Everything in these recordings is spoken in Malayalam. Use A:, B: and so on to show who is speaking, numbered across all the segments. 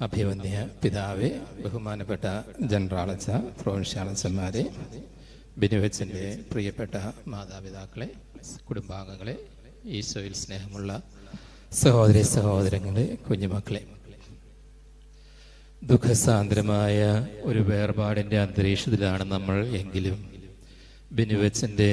A: അഭിവന്യ പിതാവ് ബഹുമാനപ്പെട്ട ജനറാളച്ച പ്രൊവിൻഷ്യാളച്ചന്മാരെ ബിനുവച്ചന്റെ പ്രിയപ്പെട്ട മാതാപിതാക്കളെ കുടുംബാംഗങ്ങളെ ഈശോയിൽ സ്നേഹമുള്ള സഹോദരി സഹോദരങ്ങളെ കുഞ്ഞുമക്കളെ. ദുഃഖസാന്ദ്രമായ ഒരു വേർപാടിന്റെ അന്തരീക്ഷത്തിലാണ് നമ്മൾ എങ്കിലും ബിനുവച്ചന്റെ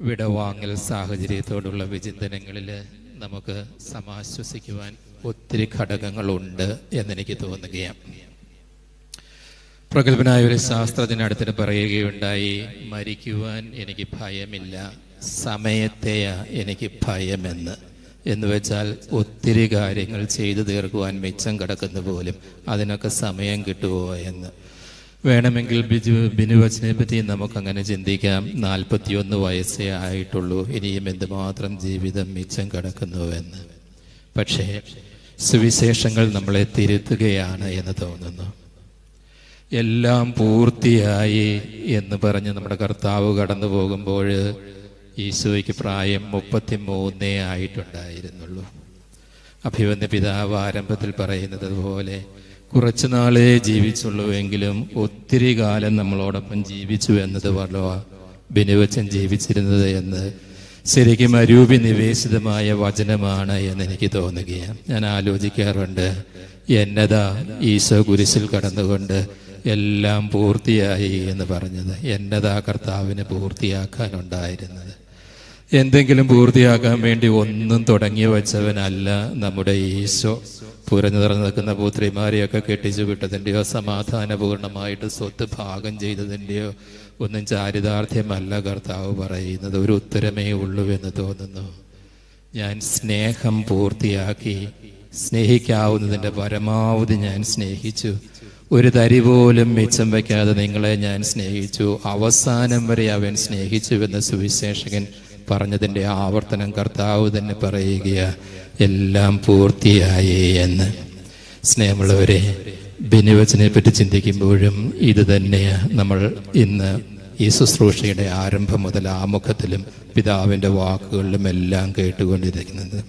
A: വിടവാങ്ങൽ സാഹചര്യത്തോടുള്ള വിചിന്തനങ്ങളിൽ നമുക്ക് സമാശ്വസിക്കുവാൻ ഒത്തിരി ഘടകങ്ങളുണ്ട് എന്നെനിക്ക് തോന്നുകയാണ്. പ്രഗത്ഭനായ ഒരു ശാസ്ത്രജ്ഞനടുത്തിന് പറയുകയുണ്ടായി മരിക്കുവാൻ എനിക്ക് ഭയമില്ല സമയത്തെയാ എനിക്ക് ഭയമെന്ന്. എന്ന് വെച്ചാൽ ഒത്തിരി കാര്യങ്ങൾ ചെയ്തു തീർക്കുവാൻ മിച്ചം കിടക്കുന്ന പോലും അതിനൊക്കെ സമയം കിട്ടുമോ എന്ന്. വേണമെങ്കിൽ ബിജു ബിനുവച്ചനെ പറ്റി നമുക്കങ്ങനെ ചിന്തിക്കാം. നാൽപ്പത്തിയൊന്ന് വയസ്സേ ആയിട്ടുള്ളൂ ഇനിയും എന്തുമാത്രം ജീവിതം മിച്ചം കിടക്കുന്നുവെന്ന് പക്ഷേ സുവിശേഷങ്ങൾ നമ്മളെ തിരുത്തുകയാണ് എന്ന് തോന്നുന്നു. എല്ലാം പൂർത്തിയായി എന്ന് പറഞ്ഞ് നമ്മുടെ കർത്താവ് കടന്നു പോകുമ്പോൾ ഈശോയ്ക്ക് പ്രായം മുപ്പത്തി മൂന്നേ ആയിട്ടുണ്ടായിരുന്നുള്ളൂ. അഭിവന്യ പിതാവ് ആരംഭത്തിൽ പറയുന്നത് പോലെ കുറച്ചു നാളേ ജീവിച്ചുള്ളൂ എങ്കിലും ഒത്തിരി കാലം നമ്മളോടൊപ്പം ജീവിച്ചു എന്നത് പറഞ്ഞോ ബിനുവച്ചൻ ജീവിച്ചിരുന്നത് എന്ന് ശരിക്കും അരൂപി നിവേശിതമായ വചനമാണ് എന്ന് എനിക്ക് തോന്നുകയാണ്. ഞാൻ ആലോചിക്കാറുണ്ട് എന്നതാ ഈശോ കുരിശിൽ കടന്നുകൊണ്ട് എല്ലാം പൂർത്തിയായി എന്ന് പറഞ്ഞത്. എന്നതാ കർത്താവിന് പൂർത്തിയാക്കാനുണ്ടായിരുന്നത്. എന്തെങ്കിലും പൂർത്തിയാക്കാൻ വേണ്ടി ഒന്നും തുടങ്ങി വച്ചവനല്ല നമ്മുടെ ഈശോ. പുരഞ്ഞു തുറന്നു നിൽക്കുന്ന പുത്രിമാരെയൊക്കെ കെട്ടിച്ചു വിട്ടതിന്റെയോ സമാധാനപൂർണമായിട്ട് സ്വത്ത് ഭാഗം ചെയ്തതിന്റെയോ ഒന്നും ചാരിതാർത്ഥ്യമല്ല കർത്താവ് പറയുന്നത്. ഒരു ഉത്തരമേ ഉള്ളൂ എന്ന് തോന്നുന്നു. ഞാൻ സ്നേഹം പൂർത്തിയാക്കി സ്നേഹിക്കാവുന്നതിന്റെ പരമാവധി ഞാൻ സ്നേഹിച്ചു. ഒരു തരി പോലും മിച്ചം വയ്ക്കാതെ നിങ്ങളെ ഞാൻ സ്നേഹിച്ചു. അവസാനം വരെ അവൻ സ്നേഹിച്ചുവെന്ന് സുവിശേഷകൻ പറഞ്ഞതിന്റെ ആവർത്തനം കർത്താവ് തന്നെ പറയുകയാ എല്ലാം പൂർത്തിയായി എന്ന്. സ്നേഹമുള്ളവരെ ബിനുവച്ചനെ പറ്റി ചിന്തിക്കുമ്പോഴും ഇത് തന്നെയാണ് നമ്മൾ ഇന്ന് ഈ ശുശ്രൂഷയുടെ ആരംഭം മുതൽ ആമുഖത്തിലും പിതാവിന്റെ വാക്കുകളിലും എല്ലാം കേട്ടുകൊണ്ടിരിക്കുന്നത്.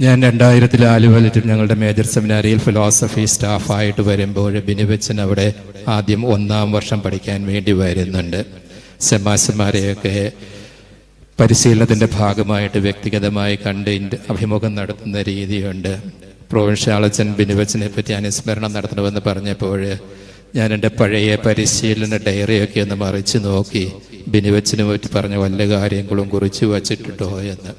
A: ഞാൻ രണ്ടായിരത്തിൽ ആലുവലിറ്റും ഞങ്ങളുടെ മേജർ സെമിനാരിയിൽ ഫിലോസഫി സ്റ്റാഫായിട്ട് വരുമ്പോൾ ബിനുവച്ചൻ അവിടെ ആദ്യം ഒന്നാം വർഷം പഠിക്കാൻ വേണ്ടി വരുന്നുണ്ട്. സെമാസന്മാരെയൊക്കെ പരിശീലനത്തിന്റെ ഭാഗമായിട്ട് വ്യക്തിഗതമായി കണ്ട് അഭിമുഖം നടത്തുന്ന രീതിയുണ്ട്. പ്രൊവിൻഷ്യാളച്ചൻ ബിനുവച്ചനെ പറ്റി അനുസ്മരണം നടത്തണമെന്ന് പറഞ്ഞപ്പോൾ ഞാൻ എന്റെ പഴയ പരിശീലന ഡയറിയൊക്കെ ഒന്ന് മറിച്ച് നോക്കി ബിനുവച്ചനെ പറ്റി പറഞ്ഞ വല്ല കാര്യങ്ങളും കുറിച്ച് വച്ചിട്ടുണ്ടോ എന്ന്.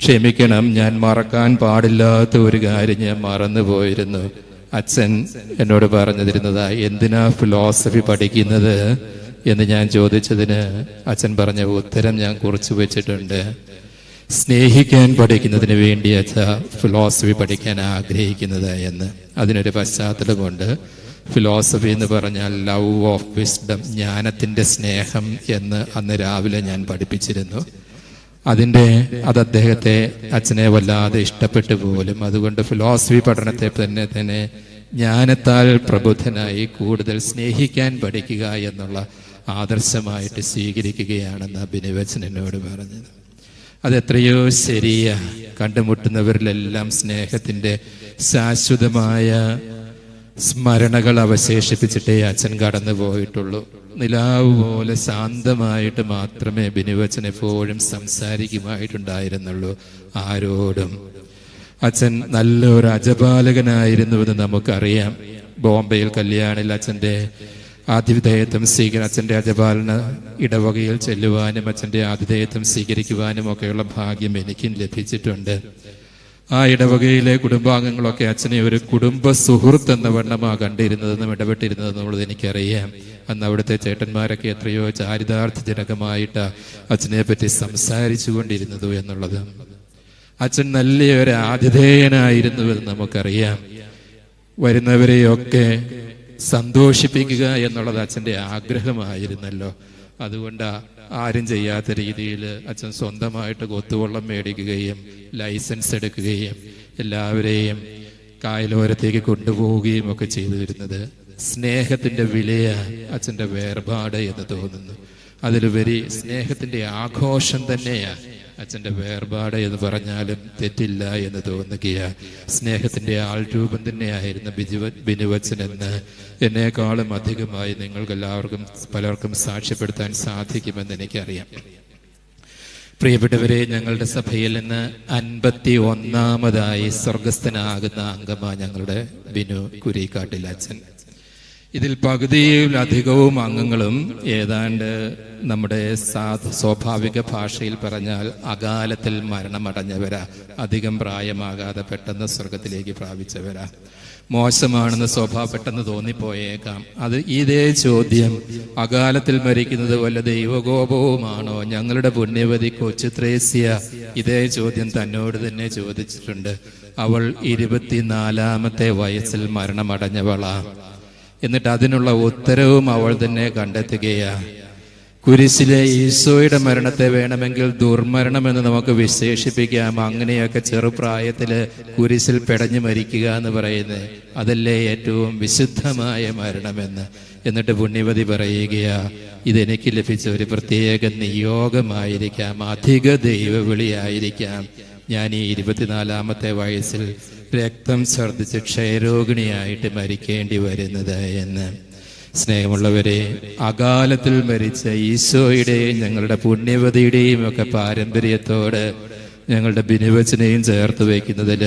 A: ക്ഷമിക്കണം ഞാൻ മറക്കാൻ പാടില്ലാത്ത ഒരു കാര്യം ഞാൻ മറന്നു പോയിരുന്നു അച്ഛൻ എന്നോട് പറഞ്ഞു തരുന്നതാ എന്തിനാ ഫിലോസഫി പഠിക്കുന്നത്? എന്ന് ഞാൻ ചോദിച്ചതിന് അച്ഛൻ പറഞ്ഞ ഉത്തരം ഞാൻ കുറിച്ചു വെച്ചിട്ടുണ്ട്. സ്നേഹിക്കാൻ പഠിക്കുന്നതിന് വേണ്ടി അച്ഛ ഫിലോസഫി പഠിക്കാൻ ആഗ്രഹിക്കുന്നത് എന്ന്. അതിനൊരു പശ്ചാത്തലമുണ്ട് ഫിലോസഫി എന്ന് പറഞ്ഞാൽ ലവ് ഓഫ് വിസ്ഡം ജ്ഞാനത്തിന്റെ സ്നേഹം എന്ന് അന്ന് രാവിലെ ഞാൻ പഠിപ്പിച്ചിരുന്നു. അതിന്റെ അത് അദ്ദേഹത്തെ അച്ഛനെ വല്ലാതെ ഇഷ്ടപ്പെട്ടു പോലും. അതുകൊണ്ട് ഫിലോസഫി പഠനത്തെ തന്നെ തന്നെ ജ്ഞാനത്താൽ പ്രബുദ്ധനായി കൂടുതൽ സ്നേഹിക്കാൻ പഠിക്കുക എന്നുള്ള ആദർശമായിട്ട് സ്വീകരിക്കുകയാണെന്ന് അഭിനവച്ചൻ എന്നോട് പറഞ്ഞത്. അതെത്രയോ ശരിയാ കണ്ടുമുട്ടുന്നവരിലെല്ലാം സ്നേഹത്തിന്റെ ശാശ്വതമായ സ്മരണകൾ അവശേഷിപ്പിച്ചിട്ടേ അച്ഛൻ കടന്നു പോയിട്ടുള്ളൂ നിലാവ് പോലെ ശാന്തമായിട്ട് മാത്രമേ ബിനുവച്ചൻ എപ്പോഴും സംസാരിക്കുമായിട്ടുണ്ടായിരുന്നുള്ളൂ. ആരോടും. അച്ഛൻ നല്ലൊരു അജപാലകനായിരുന്നുവെന്ന് നമുക്കറിയാം. ബോംബെയിൽ കല്യാണിൽ അച്ഛന്റെ ആതിഥേയത്വം സ്വീകരി അച്ഛന്റെ അജപാലന ഇടവകയിൽ ചെല്ലുവാനും അച്ഛന്റെ ആതിഥേയത്വം സ്വീകരിക്കുവാനും ഒക്കെയുള്ള ഭാഗ്യം എനിക്കും ലഭിച്ചിട്ടുണ്ട്. ആ ഇടവകയിലെ കുടുംബാംഗങ്ങളൊക്കെ അച്ഛനെ ഒരു കുടുംബ സുഹൃത്ത് എന്ന വണ്ണമാ കണ്ടിരുന്നതെന്നും ഇടപെട്ടിരുന്നതെന്നും ഉള്ളത് എനിക്കറിയാം. അന്ന് അവിടുത്തെ ചേട്ടന്മാരൊക്കെ എത്രയോ ചാരിതാർത്ഥജനകമായിട്ട് അച്ഛനെ പറ്റി സംസാരിച്ചു കൊണ്ടിരുന്നത് എന്നുള്ളത്. അച്ഛൻ നല്ല ഒരു ആതിഥേയനായിരുന്നുവെന്ന് നമുക്കറിയാം. വരുന്നവരെയൊക്കെ സന്തോഷിപ്പിക്കുക എന്നുള്ളത് അച്ഛന്റെ ആഗ്രഹമായിരുന്നല്ലോ. അതുകൊണ്ട് ആരും ചെയ്യാത്ത രീതിയിൽ അച്ഛൻ സ്വന്തമായിട്ട് കൊത്തുവെള്ളം മേടിക്കുകയും ലൈസൻസ് എടുക്കുകയും എല്ലാവരെയും കായലോരത്തേക്ക് കൊണ്ടുപോവുകയും ഒക്കെ ചെയ്തു വരുന്നത് സ്നേഹത്തിന്റെ വിലയ അച്ഛന്റെ വേർപാട് എന്ന് തോന്നുന്നു. അതിലുപരി സ്നേഹത്തിന്റെ ആഘോഷം തന്നെയാ അച്ഛന്റെ വേർപാട് എന്ന് പറഞ്ഞാലും തെറ്റില്ല എന്ന് തോന്നുകയാ. സ്നേഹത്തിന്റെ ആൾ രൂപം തന്നെയായിരുന്നു ബിജുവ ബിനുവച്ചൻ എന്ന്. എന്നെക്കാളും അധികമായി നിങ്ങൾക്ക് എല്ലാവർക്കും പലർക്കും സാക്ഷ്യപ്പെടുത്താൻ സാധിക്കുമെന്ന് എനിക്കറിയാം. പ്രിയപ്പെട്ടവരെ ഞങ്ങളുടെ സഭയിൽ നിന്ന് അൻപത്തി ഒന്നാമതായി സ്വർഗസ്ഥനാകുന്ന അംഗമാണ് ഞങ്ങളുടെ ബിനു കുരിക്കാട്ടിൽ അച്ഛൻ. ഇതിൽ പകുതിയിലധികവും അംഗങ്ങളും ഏതാണ്ട് നമ്മുടെ സ്വാഭാവിക ഭാഷയിൽ പറഞ്ഞാൽ അകാലത്തിൽ മരണമടഞ്ഞവരാ അധികം പ്രായമാകാതെ പെട്ടെന്ന് സ്വർഗത്തിലേക്ക് പ്രാപിച്ചവരാ. മോശമാണെന്ന് സ്വഭാവം പെട്ടെന്ന് തോന്നിപ്പോയേക്കാം. അത് ഇതേ ചോദ്യം അകാലത്തിൽ മരിക്കുന്നത് വല്ല ദൈവകോപവുമാണോ? ഞങ്ങളുടെ പുണ്യവതി കൊച്ചു ത്രേസ്യ ഇതേ ചോദ്യം തന്നോട് തന്നെ ചോദിച്ചിട്ടുണ്ട്. അവൾ ഇരുപത്തിനാലാമത്തെ വയസ്സിൽ മരണമടഞ്ഞവളാ. എന്നിട്ട് അതിനുള്ള ഉത്തരവും അവൾ തന്നെ കണ്ടെത്തുകയാ. കുരിശിലെ ഈശോയുടെ മരണത്തെ വേണമെങ്കിൽ ദുർമരണം എന്ന് നമുക്ക് വിശേഷിപ്പിക്കാം. അങ്ങനെയൊക്കെ ചെറുപ്രായത്തിൽ കുരിശിൽ പെടഞ്ഞു മരിക്കുക എന്ന് പറയുന്നത് അതല്ലേ ഏറ്റവും വിശുദ്ധമായ മരണമെന്ന്. എന്നിട്ട് പുണ്യവതി പറയുകയാ ഇതെനിക്ക് ലഭിച്ച ഒരു പ്രത്യേക നിയോഗമായിരിക്കാം. അധിക ദൈവവിളിയായിരിക്കാം. ഞാൻ ഈ ഇരുപത്തിനാലാമത്തെ വയസ്സിൽ രക്തം ഛർദ്ദിച്ച് ക്ഷയരോഗിണിയായിട്ട് മരിക്കേണ്ടി വരുന്നത് എന്ന്. സ്നേഹമുള്ളവരെ അകാലത്തിൽ മരിച്ച ഈശോയുടെയും ഞങ്ങളുടെ പുണ്യവതിയുടെയും ഒക്കെ പാരമ്പര്യത്തോട് ഞങ്ങളുടെ ബിനുവച്ചനെയും ചേർത്ത് വയ്ക്കുന്നതിൽ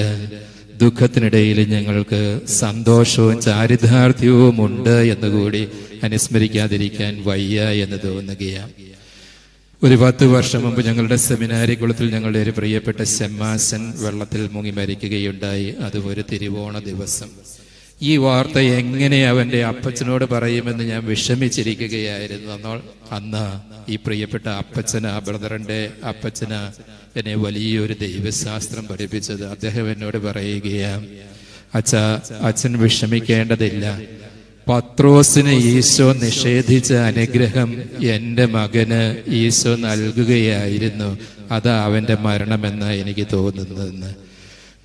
A: ദുഃഖത്തിനിടയിൽ ഞങ്ങൾക്ക് സന്തോഷവും ചാരിതാർത്ഥ്യവും ഉണ്ട് എന്നുകൂടി അനുസ്മരിക്കാതിരിക്കാൻ വയ്യ എന്ന് തോന്നുകയാണ്. ഒരു പത്ത് വർഷം മുമ്പ് ഞങ്ങളുടെ സെമിനാരി കുളത്തിൽ ഞങ്ങളുടെ ഒരു പ്രിയപ്പെട്ട ശമ്മാസൻ വെള്ളത്തിൽ മുങ്ങി മരിക്കുകയുണ്ടായി. അത് ഒരു തിരുവോണ ദിവസം. ഈ വാർത്ത എങ്ങനെ അവന്റെ അപ്പച്ചനോട് പറയുമെന്ന് ഞാൻ വിഷമിച്ചിരിക്കുകയായിരുന്നു. അന്നോ അന്ന് ഈ പ്രിയപ്പെട്ട അപ്പച്ചന ബ്രദറിന്റെ അപ്പച്ചന എന്നെ വലിയൊരു ദൈവശാസ്ത്രം പഠിപ്പിച്ചത്. അദ്ദേഹം എന്നോട് പറയുകയാണ് അച്ഛ അച്ഛൻ വിഷമിക്കേണ്ടതില്ല. പത്രോസിന് ഈശോ നിഷേധിച്ച അനുഗ്രഹം എന്റെ മകന് ഈശോ നൽകുകയായിരുന്നു. അതാ അവന്റെ മരണമെന്ന് എനിക്ക് തോന്നുന്നതെന്ന്.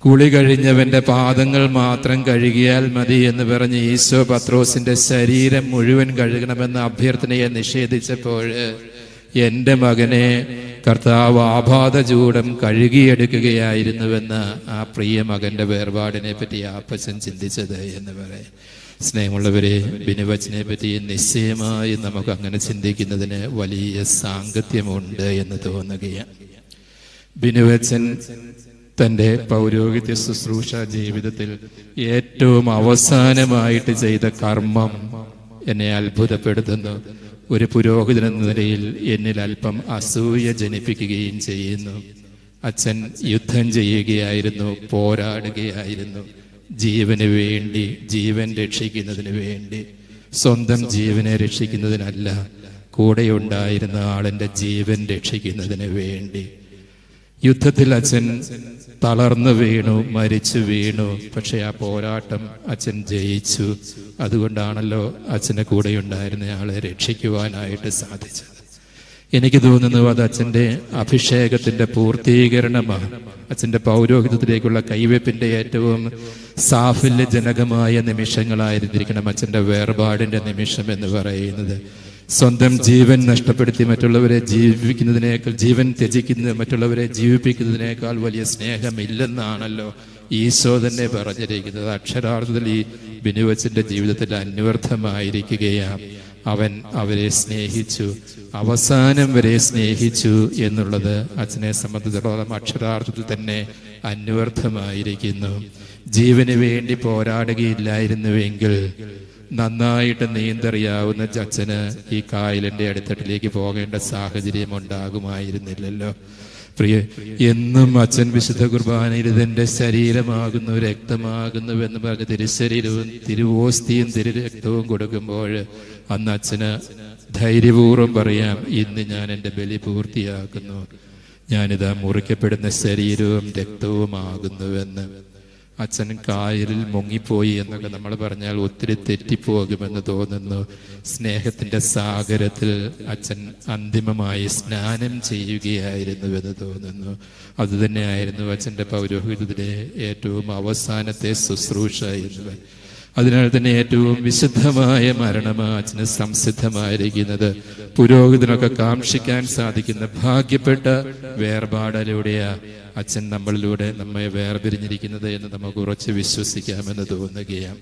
A: കുളി കഴിഞ്ഞവന്റെ പാദങ്ങൾ മാത്രം കഴുകിയാൽ മതി എന്ന് പറഞ്ഞ് ഈശോ പത്രോസിന്റെ ശരീരം മുഴുവൻ കഴുകണമെന്ന അഭ്യർത്ഥനയെ നിഷേധിച്ചപ്പോൾ എന്റെ മകനെ കർത്താവ് ആപാത ചൂടം കഴുകിയെടുക്കുകയായിരുന്നുവെന്ന് ആ പ്രിയ മകന്റെ വേർപാടിനെ പറ്റി ആപ്പച്ചൻ ചിന്തിച്ചത് എന്ന് പറയാം. സ്നേഹമുള്ളവരെ ബിനുവച്ചനെ പറ്റി നിശ്ചയമായി നമുക്ക് അങ്ങനെ ചിന്തിക്കുന്നതിന് വലിയ സാങ്കത്യമുണ്ട് എന്ന് തോന്നുകയാണ്. ബിനുവച്ചൻ തന്റെ പൗരോഹിത്യ ശുശ്രൂഷ ജീവിതത്തിൽ ഏറ്റവും അവസാനമായിട്ട് ചെയ്ത കർമ്മം എന്നെ അത്ഭുതപ്പെടുത്തുന്നു. ഒരു പുരോഹിതൻ എന്ന നിലയിൽ എന്നിൽ അല്പം അസൂയ ജനിപ്പിക്കുകയും ചെയ്യുന്നു. അച്ഛൻ യുദ്ധം ചെയ്യുകയായിരുന്നു പോരാടുകയായിരുന്നു. ജീവന് വേണ്ടി ജീവൻ രക്ഷിക്കുന്നതിന് വേണ്ടി. സ്വന്തം ജീവനെ രക്ഷിക്കുന്നതിനല്ല കൂടെയുണ്ടായിരുന്ന ആളിന്റെ ജീവൻ രക്ഷിക്കുന്നതിന് വേണ്ടി. യുദ്ധത്തിൽ അച്ഛൻ തളർന്നു വീണു മരിച്ചു വീണു. പക്ഷെ ആ പോരാട്ടം അച്ഛൻ ജയിച്ചു. അതുകൊണ്ടാണല്ലോ അച്ഛന്റെ കൂടെ ഉണ്ടായിരുന്ന ആളെ രക്ഷിക്കുവാനായിട്ട് സാധിച്ചത്. എനിക്ക് തോന്നുന്നു അത് അച്ഛന്റെ അഭിഷേകത്തിന്റെ പൂർത്തീകരണമാണ്. അച്ഛന്റെ പൗരോഹിതത്തിലേക്കുള്ള കൈവെപ്പിന്റെ ഏറ്റവും സാഫല്യജനകമായ നിമിഷങ്ങളായിരുന്നിരിക്കണം അച്ഛന്റെ വേർപാടിന്റെ നിമിഷം എന്ന് പറയുന്നത്. സ്വന്തം ജീവൻ നഷ്ടപ്പെടുത്തി മറ്റുള്ളവരെ ജീവിപ്പിക്കുന്നതിനേക്കാൾ ജീവൻ ത്യജിക്കുന്നത് മറ്റുള്ളവരെ ജീവിപ്പിക്കുന്നതിനേക്കാൾ വലിയ സ്നേഹമില്ലെന്നാണല്ലോ ഈശോ തന്നെ പറഞ്ഞിരിക്കുന്നത്. അക്ഷരാർത്ഥത്തിൽ ഈ ബിനുവച്ചന്റെ ജീവിതത്തിൽ അന്വർത്ഥമായിരിക്കുകയാണ്. അവൻ അവരെ സ്നേഹിച്ചു. അവസാനം വരെ സ്നേഹിച്ചു എന്നുള്ളത് അച്ഛനെ സംബന്ധിച്ചിടത്തോളം അക്ഷരാർത്ഥത്തിൽ തന്നെ അന്വർത്ഥമായിരിക്കുന്നു. ജീവന് വേണ്ടി പോരാടുകയില്ലായിരുന്നുവെങ്കിൽ നന്നായിട്ട് നീന്തറിയാവുന്ന ചച്ചന് ഈ കായലിന്റെ അടിത്തട്ടിലേക്ക് പോകേണ്ട സാഹചര്യം ഉണ്ടാകുമായിരുന്നില്ലല്ലോ. പ്രിയ എന്നും അച്ഛൻ വിശുദ്ധ കുർബാനയിൽ ഇതെന്റെ ശരീരമാകുന്നു രക്തമാകുന്നു എന്ന് പറഞ്ഞ് തിരുശരീരവും തിരുവോസ്തിയും തിരു രക്തവും കൊടുക്കുമ്പോൾ അന്ന് അച്ഛന് ധൈര്യപൂർവം പറയാം ഇന്ന് ഞാൻ എന്റെ ബലി പൂർത്തിയാക്കുന്നു. ഞാനിതാ മുറിക്കപ്പെടുന്ന ശരീരവും രക്തവുമാകുന്നുവെന്ന്. അച്ഛൻ കായലിൽ മുങ്ങിപ്പോയി എന്നൊക്കെ നമ്മൾ പറഞ്ഞാൽ ഒത്തിരി തെറ്റിപ്പോകുമെന്ന് തോന്നുന്നു. സ്നേഹത്തിന്റെ സാഗരത്തിൽ അച്ഛൻ അന്തിമമായി സ്നാനം ചെയ്യുകയായിരുന്നു എന്ന് തോന്നുന്നു. അതുതന്നെയായിരുന്നു അച്ഛന്റെ പൗരോഹിതത്തിലെ ഏറ്റവും അവസാനത്തെ ശുശ്രൂഷ എന്ന് അതിനാൽ തന്നെ ഏറ്റവും വിശുദ്ധമായ മരണമാ അച്ഛന് സംസിദ്ധമായിരിക്കുന്നത്. പുരോഹിതനൊക്കെ കാക്ഷിക്കാൻ സാധിക്കുന്ന ഭാഗ്യപ്പെട്ട വേർപാടിലൂടെയാ അച്ഛൻ നമ്മളിലൂടെ നമ്മെ വേർപിരിഞ്ഞിരിക്കുന്നത് എന്ന് നമുക്ക് ഉറച്ച് വിശ്വസിക്കാമെന്ന് തോന്നുകയാണ്.